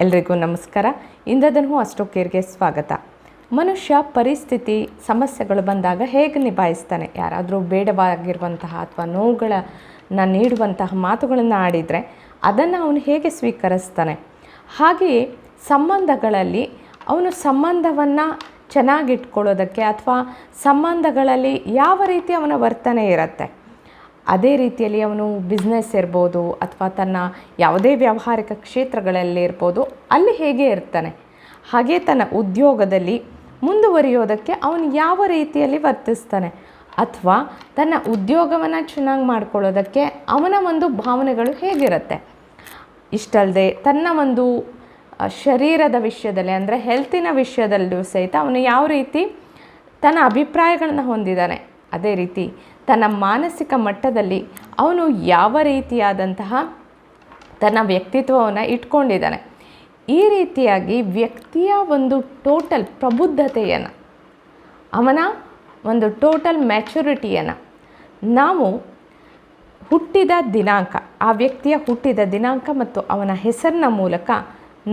ಎಲ್ರಿಗೂ ನಮಸ್ಕಾರ. ಇಂದದನ್ನು ಅಷ್ಟೋ ಕೇರ್ಗೆ ಸ್ವಾಗತ. ಮನುಷ್ಯ ಪರಿಸ್ಥಿತಿ, ಸಮಸ್ಯೆಗಳು ಬಂದಾಗ ಹೇಗೆ ನಿಭಾಯಿಸ್ತಾನೆ? ಯಾರಾದರೂ ಬೇಡವಾಗಿರುವಂತಹ ಅಥವಾ ನೋವುಗಳನ್ನು ನೀಡುವಂತಹ ಮಾತುಗಳನ್ನು ಆಡಿದರೆ ಅದನ್ನು ಅವನು ಹೇಗೆ ಸ್ವೀಕರಿಸ್ತಾನೆ? ಹಾಗೆಯೇ ಸಂಬಂಧಗಳಲ್ಲಿ ಅವನು ಸಂಬಂಧವನ್ನು ಚೆನ್ನಾಗಿಟ್ಕೊಳ್ಳೋದಕ್ಕೆ ಅಥವಾ ಸಂಬಂಧಗಳಲ್ಲಿ ಯಾವ ರೀತಿ ಅವನ ವರ್ತನೆ ಇರುತ್ತೆ? ಅದೇ ರೀತಿಯಲ್ಲಿ ಅವನು ಬಿಸ್ನೆಸ್ ಇರ್ಬೋದು ಅಥವಾ ತನ್ನ ಯಾವುದೇ ವ್ಯಾವಹಾರಿಕ ಕ್ಷೇತ್ರಗಳಲ್ಲಿ ಇರ್ಬೋದು, ಅಲ್ಲಿ ಹೇಗೆ ಇರ್ತಾನೆ? ಹಾಗೆ ತನ್ನ ಉದ್ಯೋಗದಲ್ಲಿ ಮುಂದುವರಿಯೋದಕ್ಕೆ ಅವನು ಯಾವ ರೀತಿಯಲ್ಲಿ ವರ್ತಿಸ್ತಾನೆ? ಅಥವಾ ತನ್ನ ಉದ್ಯೋಗವನ್ನು ಚೆನ್ನಾಗಿ ಮಾಡ್ಕೊಳ್ಳೋದಕ್ಕೆ ಅವನ ಒಂದು ಭಾವನೆಗಳು ಹೇಗಿರುತ್ತೆ? ಇಷ್ಟಲ್ಲದೆ ತನ್ನ ಒಂದು ಶರೀರದ ವಿಷಯದಲ್ಲಿ ಅಂದರೆ ಹೆಲ್ತಿನ ವಿಷಯದಲ್ಲೂ ಸಹಿತ ಅವನು ಯಾವ ರೀತಿ ತನ್ನ ಅಭಿಪ್ರಾಯಗಳನ್ನು ಹೊಂದಿದ್ದಾನೆ? ಅದೇ ರೀತಿ ತನ್ನ ಮಾನಸಿಕ ಮಟ್ಟದಲ್ಲಿ ಅವನು ಯಾವ ರೀತಿಯಾದಂತಹ ತನ್ನ ವ್ಯಕ್ತಿತ್ವವನ್ನು ಇಟ್ಕೊಂಡಿದ್ದಾನೆ. ಈ ರೀತಿಯಾಗಿ ವ್ಯಕ್ತಿಯ ಒಂದು ಟೋಟಲ್ ಪ್ರಬುದ್ಧತೆಯನ್ನು, ಅವನ ಒಂದು ಟೋಟಲ್ ಮ್ಯಾಚುರಿಟಿಯನ್ನು ನಾವು ಹುಟ್ಟಿದ ದಿನಾಂಕ, ಆ ವ್ಯಕ್ತಿಯ ಹುಟ್ಟಿದ ದಿನಾಂಕ ಮತ್ತು ಅವನ ಹೆಸರಿನ ಮೂಲಕ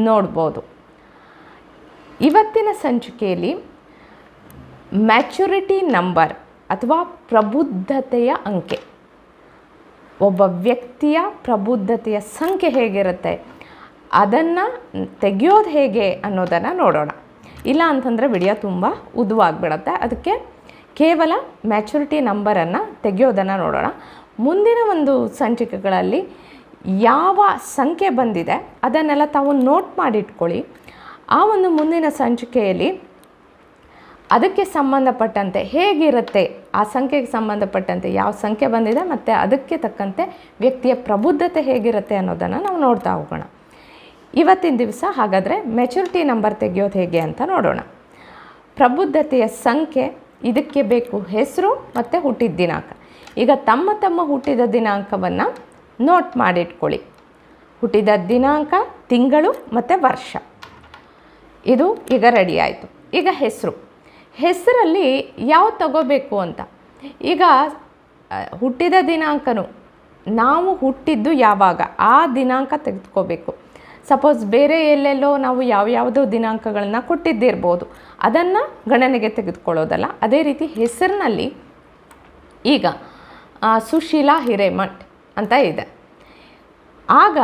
ನೋಡ್ಬೋದು. ಇವತ್ತಿನ ಸಂಚಿಕೆಯಲ್ಲಿ ಮ್ಯಾಚುರಿಟಿ ನಂಬರ್ ಅಥವಾ ಪ್ರಬುದ್ಧತೆಯ ಅಂಕೆ. ಒಬ್ಬ ವ್ಯಕ್ತಿಯ ಪ್ರಬುದ್ಧತೆಯ ಸಂಖ್ಯೆ ಹೇಗಿರುತ್ತೆ? ಅದನ್ನು ತೆಗೆಯೋದು ಹೇಗೆ ಅನ್ನೋದನ್ನು ನೋಡೋಣ. ಇಲ್ಲ ಅಂತಂದರೆ ವಿಡಿಯೋ ತುಂಬ ಉದ್ದವಾಗ್ಬಿಡತ್ತೆ ಅದಕ್ಕೆ ಕೇವಲ ಮ್ಯಾಚುರಿಟಿ ನಂಬರನ್ನು ತೆಗೆಯೋದನ್ನು ನೋಡೋಣ. ಮುಂದಿನ ಒಂದು ಸಂಚಿಕೆಗಳಲ್ಲಿ ಯಾವ ಸಂಖ್ಯೆ ಬಂದಿದೆ ಅದನ್ನೆಲ್ಲ ತಾವು ನೋಟ್ ಮಾಡಿಟ್ಕೊಳ್ಳಿ. ಆ ಒಂದು ಮುಂದಿನ ಸಂಚಿಕೆಯಲ್ಲಿ ಅದಕ್ಕೆ ಸಂಬಂಧಪಟ್ಟಂತೆ ಹೇಗಿರುತ್ತೆ ಆ ಸಂಖ್ಯೆಗೆ ಸಂಬಂಧಪಟ್ಟಂತೆ ಯಾವ ಸಂಖ್ಯೆ ಬಂದಿದೆ ಮತ್ತು ಅದಕ್ಕೆ ತಕ್ಕಂತೆ ವ್ಯಕ್ತಿಯ ಪ್ರಬುದ್ಧತೆ ಹೇಗಿರುತ್ತೆ ಅನ್ನೋದನ್ನು ನಾವು ನೋಡ್ತಾ ಹೋಗೋಣ. ಇವತ್ತಿನ ದಿವಸ ಹಾಗಾದರೆ ಮೆಚುರಿಟಿ ನಂಬರ್ ತೆಗೆಯೋದು ಹೇಗೆ ಅಂತ ನೋಡೋಣ. ಪ್ರಬುದ್ಧತೆಯ ಸಂಖ್ಯೆ, ಇದಕ್ಕೆ ಬೇಕು ಹೆಸರು ಮತ್ತು ಹುಟ್ಟಿದ ದಿನಾಂಕ. ಈಗ ತಮ್ಮ ತಮ್ಮ ಹುಟ್ಟಿದ ದಿನಾಂಕವನ್ನು ನೋಟ್ ಮಾಡಿಟ್ಕೊಳ್ಳಿ. ಹುಟ್ಟಿದ ದಿನಾಂಕ, ತಿಂಗಳು ಮತ್ತು ವರ್ಷ. ಇದು ಈಗ ರೆಡಿ ಆಯಿತು. ಈಗ ಹೆಸರು. ಹೆಸರಲ್ಲಿ ಯಾವ ತಗೋಬೇಕು ಅಂತ. ಈಗ ಹುಟ್ಟಿದ ದಿನಾಂಕನು. ನಾವು ಹುಟ್ಟಿದ್ದು ಯಾವಾಗ? ಆ ದಿನಾಂಕ ತೆಗೆದುಕೋಬೇಕು. ಸಪೋಸ್ ಬೇರೆ ಎಲ್ಲೆಲ್ಲೋ ನಾವು ಯಾವ್ಯಾವುದೋ ದಿನಾಂಕಗಳನ್ನ ಕೊಟ್ಟಿದ್ದಿರ್ಬೋದು. ಅದನ್ನು ಗಣನೆಗೆ ತೆಗೆದುಕೊಳ್ಳೋದಲ್ಲ. ಅದೇ ರೀತಿ ಹೆಸರಿನಲ್ಲಿ ಈಗ ಸುಶೀಲಾ ಹಿರೇಮಠ್ ಅಂತ ಇದೆ. ಆಗ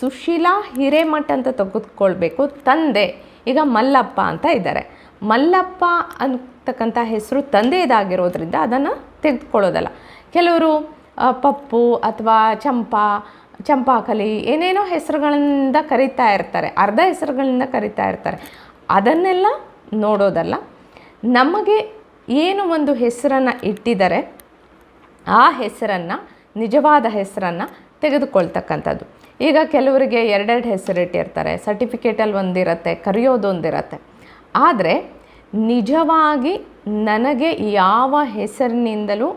ಸುಶೀಲಾ ಹಿರೇಮಠ್ ಅಂತ ತೆಗೆದುಕೊಳ್ಬೇಕು ತಂದೆ. ಈಗ ಮಲ್ಲಪ್ಪ ಅಂತ ಇದ್ದಾರೆ. ಮಲ್ಲಪ್ಪ ಅಂತಕ್ಕಂಥ ಹೆಸರು ತಂದೆಯದಾಗಿರೋದ್ರಿಂದ ಅದನ್ನು ತೆಗೆದುಕೊಳ್ಳೋದಲ್ಲ. ಕೆಲವರು ಪಪ್ಪು ಅಥವಾ ಚಂಪಾ, ಚಂಪಾಕಲಿ ಏನೇನೋ ಹೆಸರುಗಳಿಂದ ಕರೀತಾ ಇರ್ತಾರೆ, ಅರ್ಧ ಹೆಸರುಗಳಿಂದ ಕರೀತಾ ಇರ್ತಾರೆ. ಅದನ್ನೆಲ್ಲ ನೋಡೋದಲ್ಲ. ನಮಗೆ ಏನು ಒಂದು ಹೆಸರನ್ನು ಇಟ್ಟಿದ್ದಾರೆ ಆ ಹೆಸರನ್ನು, ನಿಜವಾದ ಹೆಸರನ್ನು ತೆಗೆದುಕೊಳ್ತಕ್ಕಂಥದ್ದು. ಈಗ ಕೆಲವರಿಗೆ ಎರಡೆರಡು ಹೆಸರು ಇಟ್ಟಿರ್ತಾರೆ. ಸರ್ಟಿಫಿಕೇಟಲ್ಲಿ ಒಂದಿರುತ್ತೆ, ಕರೆಯೋದೊಂದಿರುತ್ತೆ. ಆದರೆ ನಿಜವಾಗಿ ನನಗೆ ಯಾವ ಹೆಸರಿನಿಂದಲೂ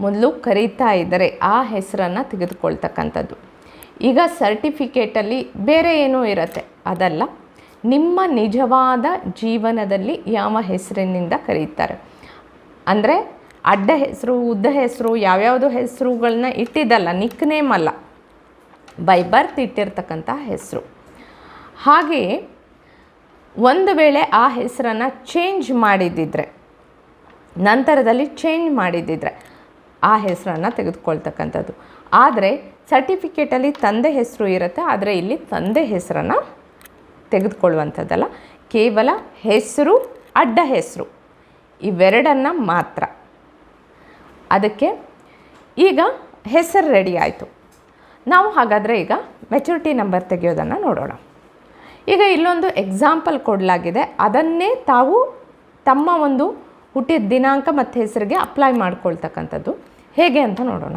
ಮೊದಲು ಕರೀತಾ ಇದ್ದರೆ ಆ ಹೆಸರನ್ನು ತೆಗೆದುಕೊಳ್ತಕ್ಕಂಥದ್ದು. ಈಗ ಸರ್ಟಿಫಿಕೇಟಲ್ಲಿ ಬೇರೆ ಏನೋ ಇರುತ್ತೆ. ಅದಲ್ಲ, ನಿಮ್ಮ ನಿಜವಾದ ಜೀವನದಲ್ಲಿ ಯಾವ ಹೆಸರಿನಿಂದ ಕರೀತಾರೆ? ಅಂದರೆ ಅಡ್ಡ ಹೆಸರು, ಉದ್ದ ಹೆಸರು, ಯಾವ್ಯಾವುದು ಹೆಸರುಗಳನ್ನ ಇಟ್ಟಿದ್ದಲ್ಲ, ನಿಕ್ ನೇಮ್ ಅಲ್ಲ, ಬೈ ಬರ್ತ್ ಇಟ್ಟಿರ್ತಕ್ಕಂಥ ಹೆಸರು. ಹಾಗೆಯೇ ಒಂದು ವೇಳೆ ಆ ಹೆಸರನ್ನು ಚೇಂಜ್ ಮಾಡಿದ್ದಿದ್ರೆ ನಂತರದಲ್ಲಿ ಚೇಂಜ್ ಮಾಡಿದ್ದಿದ್ರೆ ಆ ಹೆಸರನ್ನು ತೆಗೆದುಕೊಳ್ತಕ್ಕಂಥದ್ದು. ಆದರೆ ಸರ್ಟಿಫಿಕೇಟಲ್ಲಿ ತಂದೆ ಹೆಸರು ಇರುತ್ತೆ, ಆದರೆ ಇಲ್ಲಿ ತಂದೆ ಹೆಸರನ್ನು ತೆಗೆದುಕೊಳ್ಳುವಂಥದ್ದಲ್ಲ. ಕೇವಲ ಹೆಸರು, ಅಡ್ಡ ಹೆಸರು, ಇವೆರಡನ್ನು ಮಾತ್ರ. ಅದಕ್ಕೆ ಈಗ ಹೆಸರು ರೆಡಿ ಆಯಿತು. ನಾವು ಹಾಗಾದರೆ ಈಗ ಮೆಚುರಿಟಿ ನಂಬರ್ ತೆಗೆಯೋದನ್ನು ನೋಡೋಣ. ಈಗ ಇಲ್ಲೊಂದು ಎಕ್ಸಾಂಪಲ್ ಕೊಡಲಾಗಿದೆ. ಅದನ್ನೇ ತಾವು ತಮ್ಮ ಒಂದು ಹುಟ್ಟಿದ ದಿನಾಂಕ ಮತ್ತು ಹೆಸರಿಗೆ ಅಪ್ಲೈ ಮಾಡ್ಕೊಳ್ತಕ್ಕಂಥದ್ದು. ಹೇಗೆ ಅಂತ ನೋಡೋಣ.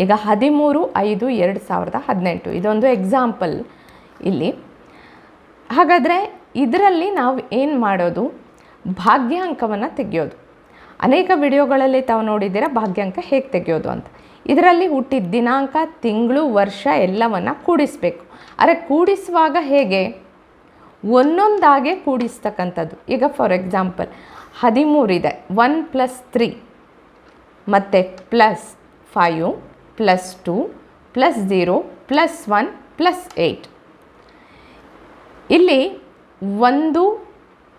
ಈಗ ಹದಿಮೂರು ಐದು ಎರಡು ಸಾವಿರದ ಹದಿನೆಂಟು. ಇದೊಂದು ಎಕ್ಸಾಂಪಲ್ ಇಲ್ಲಿ. ಹಾಗಾದರೆ ಇದರಲ್ಲಿ ನಾವು ಏನು ಮಾಡೋದು? ಭಾಗ್ಯಾಂಕವನ್ನು ತೆಗೆಯೋದು. ಅನೇಕ ವಿಡಿಯೋಗಳಲ್ಲಿ ತಾವು ನೋಡಿದ್ದೀರಾ ಭಾಗ್ಯಾಂಕ ಹೇಗೆ ತೆಗೆಯೋದು ಅಂತ. ಇದರಲ್ಲಿ ಹುಟ್ಟಿದ ದಿನಾಂಕ, ತಿಂಗಳು, ವರ್ಷ ಎಲ್ಲವನ್ನು ಕೂಡಿಸಬೇಕು. ಆದರೆ ಕೂಡಿಸುವಾಗ ಹೇಗೆ? ಒಂದೊಂದಾಗೆ ಕೂಡಿಸ್ತಕ್ಕಂಥದ್ದು. ಈಗ ಫಾರ್ ಎಕ್ಸಾಂಪಲ್ ಹದಿಮೂರಿದೆ ಒನ್ ಪ್ಲಸ್ ತ್ರೀ ಮತ್ತು plus five plus two plus zero plus one plus eight ಇಲ್ಲಿ ಒಂದು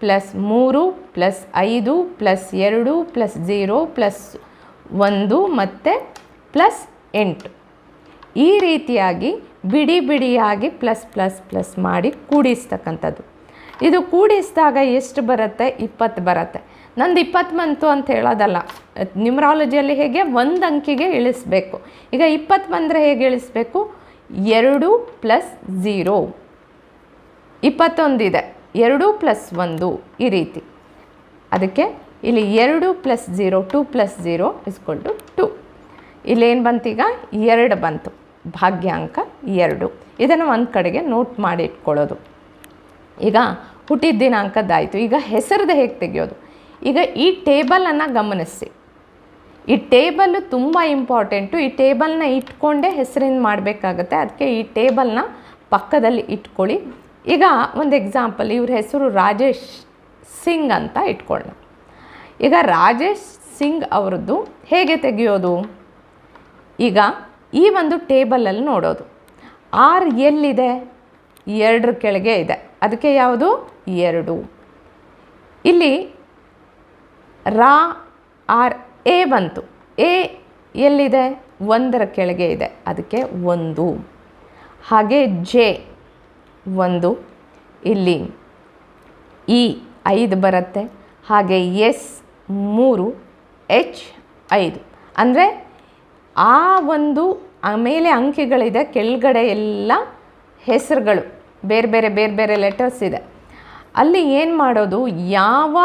ಪ್ಲಸ್ ಮೂರು ಪ್ಲಸ್ ಐದು ಪ್ಲಸ್ ಎರಡು ಪ್ಲಸ್ ಝೀರೋ ಪ್ಲಸ್ ಒಂದು ಮತ್ತು ಪ್ಲಸ್ ಎಂಟು. ಈ ರೀತಿಯಾಗಿ ಬಿಡಿ ಬಿಡಿಯಾಗಿ ಪ್ಲಸ್ ಪ್ಲಸ್ ಪ್ಲಸ್ ಮಾಡಿ ಕೂಡಿಸ್ತಕ್ಕಂಥದ್ದು. ಇದು ಕೂಡಿಸಿದಾಗ ಎಷ್ಟು ಬರುತ್ತೆ? ಇಪ್ಪತ್ತು ಬರುತ್ತೆ. ನಂದು ಇಪ್ಪತ್ತು ಮಂತು ಅಂತ ಹೇಳೋದಲ್ಲ. ನ್ಯೂಮ್ರಾಲಜಿಯಲ್ಲಿ ಹೇಗೆ? ಒಂದು ಅಂಕಿಗೆ ಇಳಿಸ್ಬೇಕು. ಈಗ ಇಪ್ಪತ್ತು ಬಂದರೆ ಹೇಗೆ ಇಳಿಸ್ಬೇಕು? ಎರಡು ಪ್ಲಸ್ ಝೀರೋ ಇಪ್ಪತ್ತೊಂದಿದೆ ಎರಡು ಪ್ಲಸ್ ಒಂದು ಈ ರೀತಿ. ಅದಕ್ಕೆ ಇಲ್ಲಿ ಎರಡು plus zero two plus zero ಇಸ್ಕೊಂಡು ಟು. ಇಲ್ಲೇನು ಬಂತೀಗ? ಎರಡು ಬಂತು. ಭಾಗ್ಯಾಂಕ ಎರಡು. ಇದನ್ನು ಒಂದು ಕಡೆಗೆ ನೋಟ್ ಮಾಡಿ ಇಟ್ಕೊಳ್ಳೋದು. ಈಗ ಹುಟ್ಟಿದ ದಿನಾಂಕದ್ದಾಯಿತು. ಈಗ ಹೆಸರದ್ದು ಹೇಗೆ ತೆಗೆಯೋದು? ಈಗ ಈ ಟೇಬಲನ್ನು ಗಮನಿಸಿ ಈ ಟೇಬಲ್ಲು ತುಂಬ ಇಂಪಾರ್ಟೆಂಟು ಈ ಟೇಬಲ್ನ ಇಟ್ಕೊಂಡೇ ಹೆಸರಿಂದ ಮಾಡಬೇಕಾಗತ್ತೆ. ಅದಕ್ಕೆ ಈ ಟೇಬಲ್ನ ಪಕ್ಕದಲ್ಲಿ ಇಟ್ಕೊಳ್ಳಿ. ಈಗ ಒಂದು ಎಕ್ಸಾಂಪಲ್ ಇವ್ರ ಹೆಸರು ರಾಜೇಶ್ ಸಿಂಗ್ ಅಂತ ಇಟ್ಕೊಳ್ಳೋಣ ಈಗ ರಾಜೇಶ್ ಸಿಂಗ್ ಅವ್ರದ್ದು ಹೇಗೆ ತೆಗೆಯೋದು? ಈಗ ಈ ಒಂದು ಟೇಬಲಲ್ಲಿ ನೋಡೋದು. ಆರ್ ಎಲ್ಲಿದೆ? ಎರಡರ ಕೆಳಗೆ ಇದೆ. ಅದಕ್ಕೆ ಯಾವುದು? ಎರಡು. ಇಲ್ಲಿ ರಾ, ಆರ್, ಎ ಬಂತು. ಎ ಎಲ್ಲಿದೆ? ಒಂದರ ಕೆಳಗೆ ಇದೆ. ಅದಕ್ಕೆ ಒಂದು. ಹಾಗೆ ಜೆ ಒಂದು. ಇಲ್ಲಿ ಇ ಐದು ಬರುತ್ತೆ. ಹಾಗೆ ಎಸ್ ಮೂರು, ಎಚ್ ಐದು. ಅಂದರೆ ಆ ಒಂದು ಮೇಲೆ ಅಂಕಿಗಳಿದೆ, ಕೆಳಗಡೆ ಎಲ್ಲ ಹೆಸರುಗಳು, ಬೇರೆ ಬೇರೆ ಬೇರೆ ಬೇರೆ ಲೆಟರ್ಸ್ ಇದೆ. ಅಲ್ಲಿ ಏನು ಮಾಡೋದು? ಯಾವ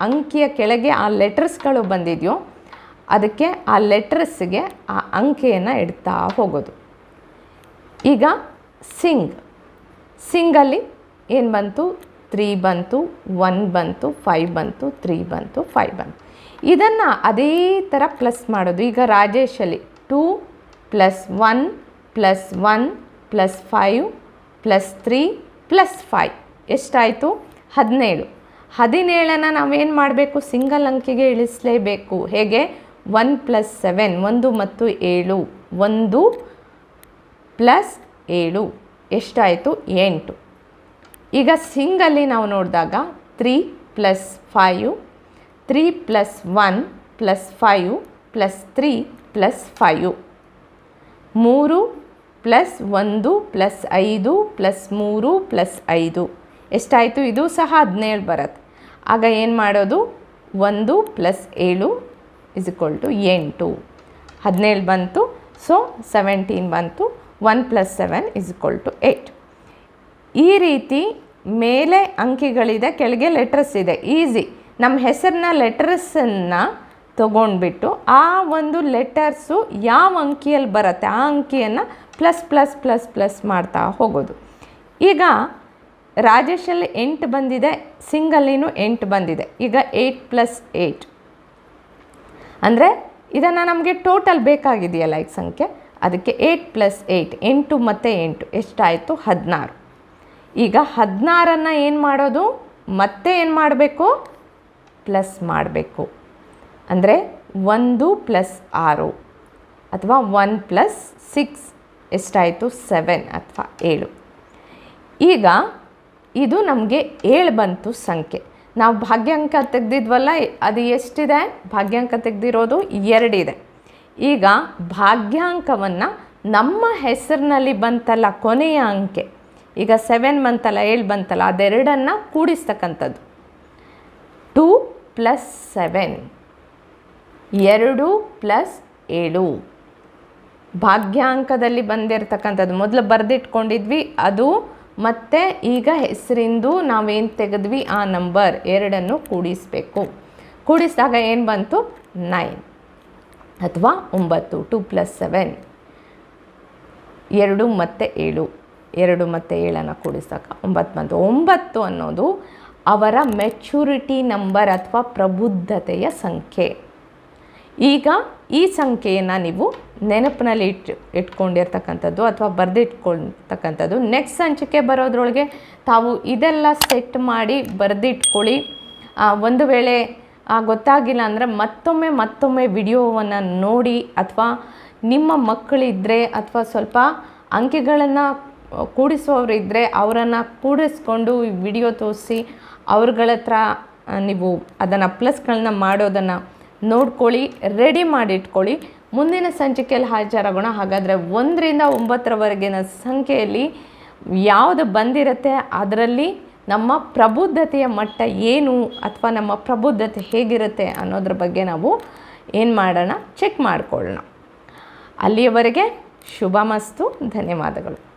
ಅಂಕಿಯ ಕೆಳಗೆ ಆ ಲೆಟರ್ಸ್ಗಳು ಬಂದಿದೆಯೋ, ಅದಕ್ಕೆ ಆ ಲೆಟರ್ಸ್ಗೆ ಆ ಅಂಕೆಯನ್ನು ಇಡ್ತಾ ಹೋಗೋದು. ಈಗ ಸಿಂಗ್ ಸಿಂಗಲ್ಲಿ ಏನು ಬಂತು? ತ್ರೀ ಬಂತು ಒನ್ ಬಂತು ಫೈವ್ ಬಂತು ತ್ರೀ ಬಂತು ಫೈವ್ ಬಂತು. ಇದನ್ನು ಅದೇ ಥರ ಪ್ಲಸ್ ಮಾಡೋದು. ಈಗ ರಾಜೇಶಲ್ಲಿ two plus one plus one plus five plus three plus five ಎಷ್ಟಾಯಿತು? ಹದಿನೇಳು. ಹದಿನೇಳನ್ನು ನಾವೇನು ಮಾಡಬೇಕು? ಸಿಂಗಲ್ ಅಂಕಿಗೆ ಇಳಿಸಲೇಬೇಕು. ಹೇಗೆ? ಒನ್ ಪ್ಲಸ್ ಸೆವೆನ್ ಒಂದು ಮತ್ತು ಏಳು. ಒಂದು ಪ್ಲಸ್ ಏಳು. ಎಷ್ಟಾಯಿತು? ಎಂಟು. ಈಗ ಸಿಂಗಲ್ಲಿ ನಾವು ನೋಡಿದಾಗ three plus five three plus one plus five plus three plus five. ಮೂರು ಪ್ಲಸ್ ಒಂದು ಪ್ಲಸ್ ಐದು ಪ್ಲಸ್ ಮೂರು ಪ್ಲಸ್ ಐದು. ಎಷ್ಟಾಯಿತು? ಇದು ಸಹ ಹದಿನೇಳು ಬರುತ್ತೆ. ಆಗ ಏನು ಮಾಡೋದು? ಒಂದು ಪ್ಲಸ್ ಏಳು ಇಸ್ ಇಕ್ವಲ್ ಟು ಎಂಟು. ಹದಿನೇಳು ಬಂತು ಸೊ ಸೆವೆಂಟೀನ್ ಬಂತು one plus seven is equal to eight ಈ ರೀತಿ ಮೇಲೆ ಅಂಕಿಗಳಿದೆ, ಕೆಳಗೆ ಲೆಟರ್ಸ್ ಇದೆ ಈಸಿ ನಮ್ಮ ಹೆಸರನ್ನ ಲೆಟರ್ಸನ್ನು ತೊಗೊಂಡ್ಬಿಟ್ಟು ಆ ಒಂದು ಲೆಟರ್ಸು ಯಾವ ಅಂಕಿಯಲ್ಲಿ ಬರುತ್ತೆ, ಆ ಅಂಕಿಯನ್ನು ಪ್ಲಸ್ ಪ್ಲಸ್ ಪ್ಲಸ್ ಪ್ಲಸ್ ಮಾಡ್ತಾ ಹೋಗೋದು. ಈಗ ರಾಜೇಶಲ್ಲಿ ಎಂಟು ಬಂದಿದೆ ಸಿಂಗಲ್ಲಿನೂ ಎಂಟು ಬಂದಿದೆ. ಈಗ ಏಯ್ಟ್ ಪ್ಲಸ್ ಏಯ್ಟ್ ಅಂದರೆ ಇದನ್ನು ನಮಗೆ ಟೋಟಲ್ ಬೇಕಾಗಿದೆಯಲ್ಲ ಈಗ ಸಂಖ್ಯೆ? ಅದಕ್ಕೆ ಏಯ್ಟ್ ಪ್ಲಸ್ ಏಯ್ಟ್ ಎಂಟು ಮತ್ತು ಎಂಟು. ಎಷ್ಟಾಯಿತು? ಹದಿನಾರು. ಈಗ ಹದಿನಾರನ್ನು ಏನು ಮಾಡೋದು? ಮತ್ತೆ ಏನು ಮಾಡಬೇಕು? ಪ್ಲಸ್ ಮಾಡಬೇಕು. ಅಂದರೆ ಒಂದು ಪ್ಲಸ್ ಆರು ಅಥವಾ ಒನ್ ಪ್ಲಸ್ ಸಿಕ್ಸ್ ಎಷ್ಟಾಯಿತು? ಸೆವೆನ್ ಅಥವಾ ಏಳು. ಈಗ ಇದು ನಮಗೆ ಏಳು ಬಂತು ಸಂಖ್ಯೆ. ನಾವು ಭಾಗ್ಯಾಂಕ ತೆಗೆದಿದ್ವಲ್ಲ, ಅದು ಎಷ್ಟಿದೆ? ಭಾಗ್ಯಾಂಕ ತೆಗೆದಿರೋದು ಎರಡಿದೆ. ಈಗ ಭಾಗ್ಯಾಂಕವನ್ನು ನಮ್ಮ ಹೆಸರಿನಲ್ಲಿ ಬಂತಲ್ಲ ಕೊನೆಯ ಅಂಕೆ. ಈಗ ಸೆವೆನ್ ಬಂತಲ್ಲ, ಏಳು ಬಂತಲ್ಲ, ಅದೆರಡನ್ನು ಕೂಡಿಸ್ತಕ್ಕಂಥದ್ದು. ಟೂ ಪ್ಲಸ್ ಸೆವೆನ್ ಎರಡು ಪ್ಲಸ್ ಏಳು. ಭಾಗ್ಯಾಂಕದಲ್ಲಿ ಬಂದಿರತಕ್ಕಂಥದ್ದು. ಮೊದಲು ಬರೆದಿಟ್ಕೊಂಡಿದ್ವಿ, ಅದು ಮತ್ತೆ ಈಗ ಹೆಸರಿಂದು ನಾವೇನು ತೆಗೆದ್ವಿ? ಆ ನಂಬರ್ ಎರಡನ್ನು ಕೂಡಿಸಬೇಕು. ಕೂಡಿಸಿದಾಗ ಏನು ಬಂತು? ನೈನ್ ಅಥವಾ ಒಂಬತ್ತು ಟು ಪ್ಲಸ್ ಸೆವೆನ್ ಎರಡು ಮತ್ತು ಏಳು. ಎರಡು ಮತ್ತು ಏಳನ್ನು ಕೂಡಿಸಿದಾಗ ಒಂಬತ್ತು ಬಂತು. ಒಂಬತ್ತು ಅನ್ನೋದು ಅವರ ಮೆಚುರಿಟಿ ನಂಬರ್ ಅಥವಾ ಪ್ರಬುದ್ಧತೆಯ ಸಂಖ್ಯೆ. ಈಗ ಈ ಸಂಖ್ಯೆಯನ್ನು ನೀವು ನೆನಪಿನಲ್ಲಿ ಇಟ್ಟು, ಇಟ್ಕೊಂಡಿರ್ತಕ್ಕಂಥದ್ದು ಅಥವಾ ಬರೆದಿಟ್ಕೊಳ್ತಕ್ಕಂಥದ್ದು ನೆಕ್ಸ್ಟ್ ಸಂಚಿಕೆ ಬರೋದ್ರೊಳಗೆ ತಾವು ಇದೆಲ್ಲ ಸೆಟ್ ಮಾಡಿ ಬರೆದಿಟ್ಕೊಳ್ಳಿ. ಒಂದು ವೇಳೆ ಗೊತ್ತಾಗಿಲ್ಲ ಅಂದರೆ ಮತ್ತೊಮ್ಮೆ ಮತ್ತೊಮ್ಮೆ ವಿಡಿಯೋವನ್ನು ನೋಡಿ ಅಥವಾ ನಿಮ್ಮ ಮಕ್ಕಳಿದ್ದರೆ ಅಥವಾ ಸ್ವಲ್ಪ ಅಂಕಿಗಳನ್ನು ಕೂಡಿಸುವವರು ಇದ್ದರೆ ಅವರನ್ನು ಕೂಡಿಸ್ಕೊಂಡು ವಿಡಿಯೋ ತೋರಿಸಿ ಅವ್ರಗಳ ಹತ್ರ ನೀವು ಅದನ್ನು ಪ್ಲಸ್ಗಳನ್ನ ಮಾಡೋದನ್ನು ನೋಡ್ಕೊಳ್ಳಿ, ರೆಡಿ ಮಾಡಿಟ್ಕೊಳ್ಳಿ. ಮುಂದಿನ ಸಂಚಿಕೆಯಲ್ಲಿ ಹಾಜರಾಗೋಣ. ಹಾಗಾದರೆ ಒಂದರಿಂದ ಒಂಬತ್ತರವರೆಗಿನ ಸಂಖ್ಯೆಯಲ್ಲಿ ಯಾವುದು ಬಂದಿರುತ್ತೆ, ಅದರಲ್ಲಿ ನಮ್ಮ ಪ್ರಬುದ್ಧತೆಯ ಮಟ್ಟ ಏನು ಅಥವಾ ನಮ್ಮ ಪ್ರಬುದ್ಧತೆ ಹೇಗಿರುತ್ತೆ ಅನ್ನೋದ್ರ ಬಗ್ಗೆ ನಾವು ಏನು ಮಾಡೋಣ, ಚೆಕ್ ಮಾಡಿಕೊಳ್ಳೋಣ. ಅಲ್ಲಿಯವರೆಗೆ ಶುಭ ಮಸ್ತು ಧನ್ಯವಾದಗಳು.